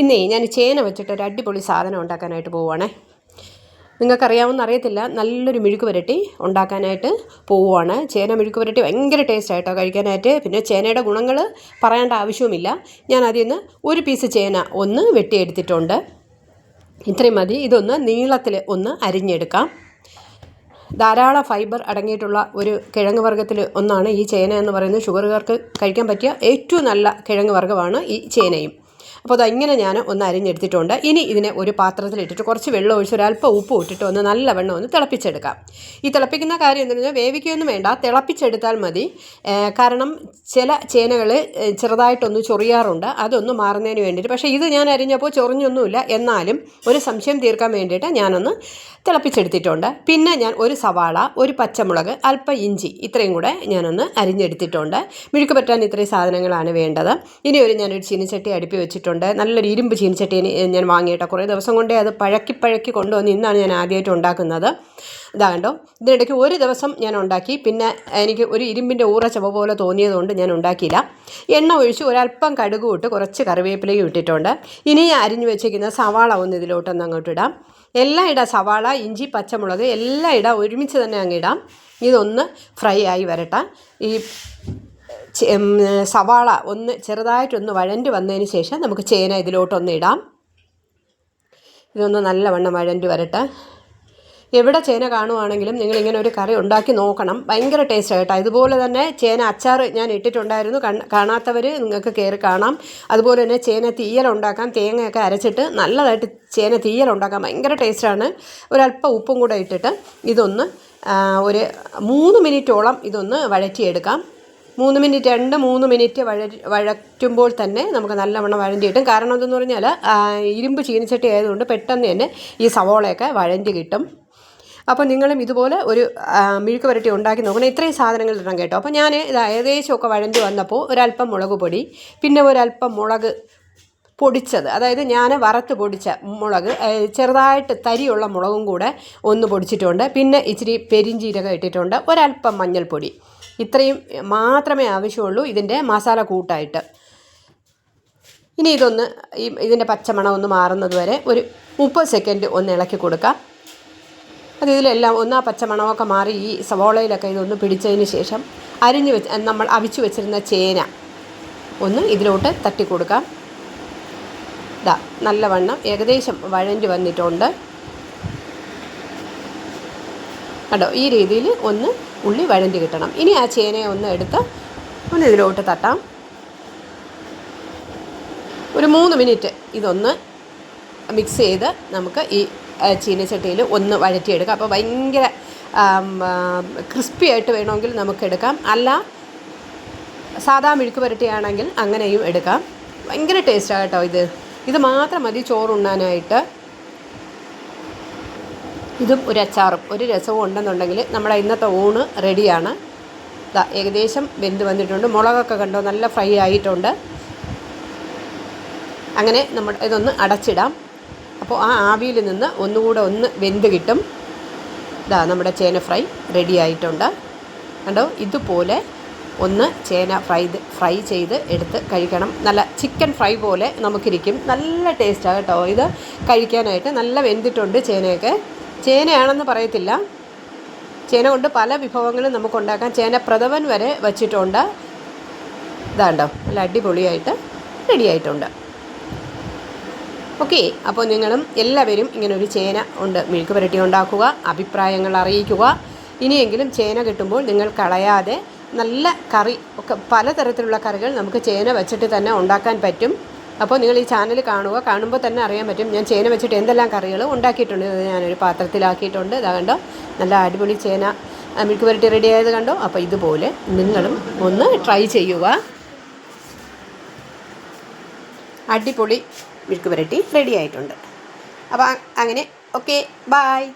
ഇന്നേ ഞാൻ ചേന വെച്ചിട്ട് ഒരു അടിപൊളി സാധനം ഉണ്ടാക്കാനായിട്ട് പോവുകയാണേ നിങ്ങൾക്കറിയാവുന്ന അറിയത്തില്ല നല്ലൊരു മെഴുക്ക് പുരട്ടി ഉണ്ടാക്കാനായിട്ട് പോവുകയാണ് ചേന മെഴുക്ക് പുരട്ടി ഭയങ്കര ടേസ്റ്റ് ആയിട്ടോ കഴിക്കാനായിട്ട്. പിന്നെ ചേനയുടെ ഗുണങ്ങൾ പറയേണ്ട ആവശ്യവുമില്ല. ഞാൻ അതിൽ നിന്ന് ഒരു പീസ് ചേന ഒന്ന് വെട്ടിയെടുത്തിട്ടുണ്ട്. ഇത്രയും മതി. ഇതൊന്ന് നീളത്തിൽ ഒന്ന് അരിഞ്ഞെടുക്കാം. ധാരാളം ഫൈബർ അടങ്ങിയിട്ടുള്ള ഒരു കിഴങ്ങ് വർഗത്തിൽ ഒന്നാണ് ഈ ചേന എന്ന് പറയുന്നത്. ഷുഗറുകാർക്ക് കഴിക്കാൻ പറ്റിയ ഏറ്റവും നല്ല കിഴങ്ങ് വർഗമാണ് ഈ ചേനയും. അപ്പോൾ അതങ്ങനെ ഞാൻ ഒന്ന് അരിഞ്ഞെടുത്തിട്ടുണ്ട്. ഇനി ഇതിനെ ഒരു പാത്രത്തിലിട്ടിട്ട് കുറച്ച് വെള്ളം ഒഴിച്ച് ഒരല്പം ഉപ്പ് ഇട്ടിട്ട് ഒന്ന് നല്ല വെണ്ണം ഒന്ന് തിളപ്പിച്ചെടുക്കാം. ഈ തിളപ്പിക്കുന്ന കാര്യം എന്ന് പറഞ്ഞാൽ വേവിക്കുകയൊന്നും വേണ്ട തിളപ്പിച്ചെടുത്താൽ മതി. കാരണം ചില ചേനകൾ ചെറുതായിട്ടൊന്ന് ചൊറിയാറുണ്ട് അതൊന്ന് മാറുന്നതിന് വേണ്ടിയിട്ട്. പക്ഷേ ഇത് ഞാൻ അരിഞ്ഞപ്പോൾ ചൊറിഞ്ഞൊന്നുമില്ല. എന്നാലും ഒരു സംശയം തീർക്കാൻ വേണ്ടിയിട്ട് ഞാനൊന്ന് തിളപ്പിച്ചെടുത്തിട്ടുണ്ട്. പിന്നെ ഞാൻ ഒരു സവാള ഒരു പച്ചമുളക് അല്പം ഇഞ്ചി ഇത്രയും കൂടെ ഞാനൊന്ന് അരിഞ്ഞെടുത്തിട്ടുണ്ട്. മിഴുക്ക് പറ്റാൻ ഇത്രയും സാധനങ്ങളാണ് വേണ്ടത്. ഇനി ഒരു ഞാനൊരു ചീനിച്ചട്ടി അടുപ്പി വെച്ചിട്ടുണ്ട്. നല്ലൊരു ഇരുമ്പ് ചീനിച്ചട്ടി ഞാൻ വാങ്ങിയിട്ടോ. കുറേ ദിവസം കൊണ്ടേ അത് പഴക്കി പഴക്കി കൊണ്ടുവന്ന് ഇന്നാണ് ഞാൻ ആദ്യമായിട്ട് ഉണ്ടാക്കുന്നത്. ഇതാ കണ്ടോ? ഇതിനിടയ്ക്ക് ഒരു ദിവസം ഞാൻ ഉണ്ടാക്കി. പിന്നെ എനിക്ക് ഒരു ഇരുമ്പിന്റെ ഊറച്ചവ പോലെ തോന്നിയതുകൊണ്ട് ഞാൻ ഉണ്ടാക്കിയില്ല. എണ്ണ ഒഴിച്ച് ഒരല്പം കടുക് ഇട്ട് കുറച്ച് കറിവേപ്പിലയും ഇട്ടിട്ടുണ്ട്. ഇനി അരിഞ്ഞു വെച്ചിരിക്കുന്ന സവാള ഒന്ന് ഇതിലോട്ടൊന്ന് അങ്ങോട്ട് ഇടാം. എല്ലാം ഇടാം സവാള ഇഞ്ചി പച്ചമുളക് എല്ലാം ഇടാം ഒരുമിച്ച് തന്നെ അങ്ങ് ഇടാം. ഇതൊന്ന് ഫ്രൈ ആയി വരട്ടെ. ഈ സവാള ഒന്ന് ചെറുതായിട്ടൊന്ന് വഴണ്ട് വന്നതിന് ശേഷം നമുക്ക് ചേന ഇതിലോട്ടൊന്ന് ഇടാം. ഇതൊന്ന് നല്ലവണ്ണം വഴണ്ട് വരട്ടെ. എവിടെ ചേന കാണുവാണെങ്കിലും നിങ്ങൾ ഇങ്ങനെ ഒരു കറി ഉണ്ടാക്കി നോക്കണം. ഭയങ്കര ടേസ്റ്റ് കേട്ടോ. ഇതുപോലെ തന്നെ ചേന അച്ചാർ ഞാൻ ഇട്ടിട്ടുണ്ടായിരുന്നു. കാണാത്തവർ നിങ്ങൾക്ക് കയറി കാണാം. അതുപോലെ തന്നെ ചേന തീയൽ ഉണ്ടാക്കാം. തേങ്ങയൊക്കെ അരച്ചിട്ട് നല്ലതായിട്ട് ചേന തീയൽ ഉണ്ടാക്കാം. ഭയങ്കര ടേസ്റ്റാണ് ഒരല്പം ഉപ്പും കൂടെ ഇട്ടിട്ട് ഇതൊന്ന് ഒരു മൂന്ന് മിനിറ്റോളം ഇതൊന്ന് വഴറ്റിയെടുക്കാം. മൂന്ന് മിനിറ്റ് രണ്ട് മൂന്ന് മിനിറ്റ് വഴ വഴറ്റുമ്പോൾ തന്നെ നമുക്ക് നല്ലവണ്ണം വഴണ്ടി കിട്ടും. കാരണം എന്തെന്ന് പറഞ്ഞാൽ ഇരുമ്പ് ചീനിച്ചട്ടി ആയതുകൊണ്ട് പെട്ടെന്ന് തന്നെ ഈ സവോളയൊക്കെ വഴണ്ടി കിട്ടും. അപ്പോൾ നിങ്ങളും ഇതുപോലെ ഒരു മിഴുക്ക് വരട്ടി ഉണ്ടാക്കി നോക്കണം. ഇത്രയും സാധനങ്ങൾ ഇടണം കേട്ടോ. അപ്പോൾ ഞാൻ ഇത് ഏകദേശമൊക്കെ വഴഞ്ഞു വന്നപ്പോൾ ഒരല്പം മുളക് പൊടി പിന്നെ ഒരല്പം മുളക് പൊടിച്ചത്. അതായത് ഞാൻ വറുത്ത് പൊടിച്ച മുളക് ചെറുതായിട്ട് തരിയുള്ള മുളകും കൂടെ ഒന്ന് പൊടിച്ചിട്ടുണ്ട്. പിന്നെ ഇച്ചിരി പെരിഞ്ചീരകം ഇട്ടിട്ടുണ്ട്. ഒരല്പം മഞ്ഞൾപ്പൊടി. ഇത്രയും മാത്രമേ ആവശ്യമുള്ളൂ ഇതിന്റെ മസാല കൂട്ടായിട്ട്. ഇനി ഇതൊന്ന് ഈ ഇതിന്റെ പച്ചമണം ഒന്ന് മാറുന്നത് വരെ ഒരു മുപ്പത് സെക്കൻഡ് ഒന്ന് ഇളക്കി കൊടുക്കാം. അത് ഇതിലെല്ലാം ഒന്ന് ആ പച്ചമണമൊക്കെ മാറി ഈ സവോളയിലൊക്കെ ഇതൊന്ന് പിടിച്ചതിന് ശേഷം അരിഞ്ഞ് വെച്ച് നമ്മൾ അവിച്ചു വെച്ചിരുന്ന ചേന ഒന്ന് ഇതിലോട്ട് തട്ടി കൊടുക്കാം. ഇതാ നല്ലവണ്ണം ഏകദേശം വഴഞ്ഞു വന്നിട്ടുണ്ട്. കണ്ടോ ഈ രീതിയിൽ ഒന്ന് ഉള്ളി വഴഞ്ഞു കിട്ടണം. ഇനി ആ ചേനയെ ഒന്ന് എടുത്ത് ഒന്ന് ഇതിലോട്ട് തട്ടാം. ഒരു മൂന്ന് മിനിറ്റ് ഇതൊന്ന് മിക്സ് ചെയ്ത് നമുക്ക് ഈ ചീനച്ചട്ടിയിൽ ഒന്ന് വഴറ്റിയെടുക്കാം. അപ്പോൾ ഭയങ്കര ക്രിസ്പി ആയിട്ട് വേണമെങ്കിൽ നമുക്ക് എടുക്കാം. അല്ല സാധാ മെഴുക്ക് പുരട്ടിയാണെങ്കിൽ അങ്ങനെയും എടുക്കാം. ഭയങ്കര ടേസ്റ്റാണ് കേട്ടോ ഇത്. ഇത് മാത്രം മതി ചോറുണ്ണാനായിട്ട്. ഇതും ഒരു അച്ചാറും. ഒരു രസവും ഉണ്ടെന്നുണ്ടെങ്കിൽ നമ്മുടെ ഇന്നത്തെ ഊണ് റെഡിയാണ്. ഇതാ ഏകദേശം വെന്ത് വന്നിട്ടുണ്ട്. മുളകൊക്കെ കണ്ടോ? നല്ല ഫ്രൈ ആയിട്ടുണ്ട്. അങ്ങനെ നമ്മൾ ഇതൊന്ന് അടച്ചിടാം. അപ്പോൾ ആ ആവിയിൽ നിന്ന് ഒന്നുകൂടെ ഒന്ന് വെന്ത് കിട്ടും. ഇതാ നമ്മുടെ ചേന ഫ്രൈ റെഡി ആയിട്ടുണ്ട്. കണ്ടോ? ഇതുപോലെ ഒന്ന് ചേന ഫ്രൈ ഫ്രൈ ചെയ്ത് എടുത്ത് കഴിക്കണം. നല്ല ചിക്കൻ ഫ്രൈ പോലെ നമുക്കിരിക്കും. നല്ല ടേസ്റ്റാണ് കേട്ടോ. ഇത് കഴിക്കാനായിട്ട് നല്ല വെന്തിട്ടുണ്ട് ചേനയൊക്കെ. ചേനയാണെന്ന് പറയത്തില്ല. ചേന കൊണ്ട് പല വിഭവങ്ങളും നമുക്ക് ഉണ്ടാക്കാം ചേന പ്രഥവൻ വരെ വച്ചിട്ടുണ്ട്. ഇതാണ്ടോ. നല്ല അടിപൊളിയായിട്ട് റെഡിയായിട്ടുണ്ട് ഓക്കെ അപ്പോൾ നിങ്ങളും എല്ലാവരും ഇങ്ങനെ ഒരു ചേന ഉണ്ട് മെഴുക്ക് പുരട്ടി ഉണ്ടാക്കുക അഭിപ്രായങ്ങൾ അറിയിക്കുക. ഇനിയെങ്കിലും ചേന കിട്ടുമ്പോൾ നിങ്ങൾ കളയാതെ നല്ല കറി ഒക്കെ പലതരത്തിലുള്ള കറികൾ നമുക്ക് ചേന വെച്ചിട്ട് തന്നെ ഉണ്ടാക്കാൻ പറ്റും. അപ്പോൾ നിങ്ങൾ ഈ ചാനൽ കാണുക. കാണുമ്പോൾ തന്നെ അറിയാൻ പറ്റും. ഞാൻ ചേന വെച്ചിട്ട് എന്തെല്ലാം കറികൾ ഉണ്ടാക്കിയിട്ടുണ്ട്. ഞാനൊരു പാത്രത്തിലാക്കിയിട്ടുണ്ട്. ഇതാ കണ്ടോ? നല്ല അടിപൊളി ചേന മിൽക്ക് വരട്ടി റെഡി ആയത് കണ്ടോ? അപ്പോൾ ഇതുപോലെ നിങ്ങളും ഒന്ന് ട്രൈ ചെയ്യുക. അടിപൊളി മിൽക്ക് വരട്ടി റെഡി ആയിട്ടുണ്ട്. അപ്പോൾ അങ്ങനെ. Okay bye